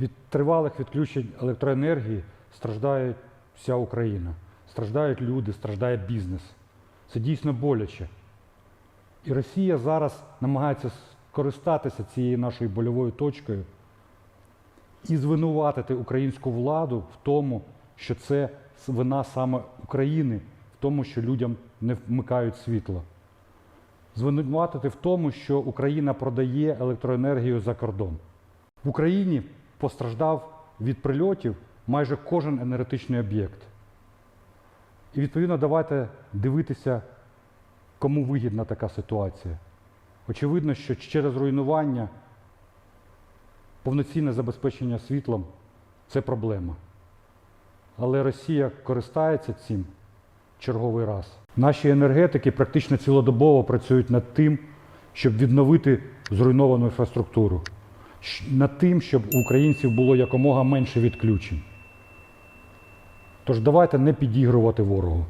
Від тривалих відключень електроенергії страждає вся Україна. Страждають люди, страждає бізнес. Це дійсно боляче. І Росія зараз намагається скористатися цією нашою больовою точкою і звинуватити українську владу в тому, що це вина саме України, в тому, що людям не вмикають світло. Звинуватити в тому, що Україна продає електроенергію за кордон. В Україні постраждав від прильотів майже кожен енергетичний об'єкт. І відповідно давайте дивитися, кому вигідна така ситуація. Очевидно, що через руйнування повноцінне забезпечення світлом це проблема. Але Росія користається цим черговий раз. Наші енергетики практично цілодобово працюють над тим, щоб відновити зруйновану інфраструктуру, над тим, щоб у українців було якомога менше відключень. Тож давайте не підігрувати ворогу.